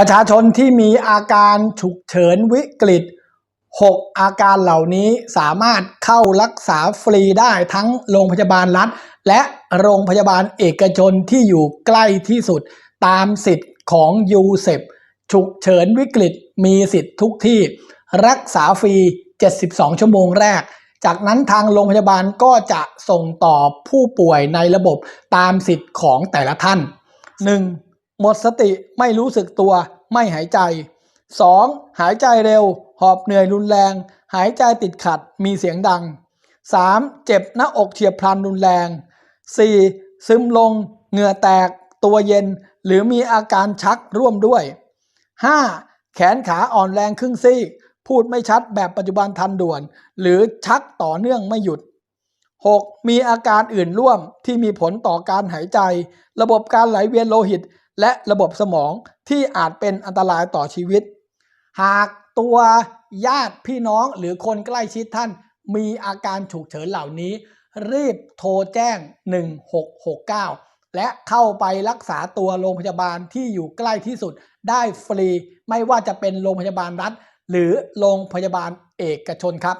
ประชาชนที่มีอาการฉุกเฉินวิกฤต 6 อาการเหล่านี้สามารถเข้ารักษาฟรีได้ทั้งโรงพยาบาลรัฐ และโรงพยาบาลเอกชนที่อยู่ใกล้ที่สุดตามสิทธิ์ของยูเซปฉุกเฉินวิกฤตมีสิทธิ์ทุกที่ รักษาฟรี 72 ชั่วโมงแรก จากนั้นทางโรงพยาบาลก็จะส่งต่อผู้ป่วยในระบบตามสิทธิ์ของแต่ละท่าน 1. หมดสติไม่รู้สึกตัวไม่หายใจ 2. หายใจเร็ว หอบเหนื่อยรุนแรง หายใจติดขัดมีเสียงดัง 3. เจ็บหน้าอกเฉียบพลันรุนแรง 4. ซึมลง เหงื่อแตก ตัวเย็น หรือมีอาการชักร่วมด้วย 5. แขนขาอ่อนแรงครึ่งซีก พูดไม่ชัดแบบปัจจุบันทันด่วน หรือชักต่อเนื่องไม่หยุด 6. มีอาการอื่นร่วมที่มีผลต่อการหายใจ ระบบการไหลเวียนโลหิต และระบบสมองที่อาจเป็นอันตรายต่อชีวิต หากตัวญาติพี่น้องหรือคนใกล้ชิดท่านมีอาการฉุกเฉินเหล่านี้ รีบโทรแจ้ง 1669 และเข้าไปรักษาตัวโรงพยาบาลที่อยู่ใกล้ที่สุดได้ฟรี ไม่ว่าจะเป็นโรงพยาบาลรัฐ หรือโรงพยาบาลเอกชนครับ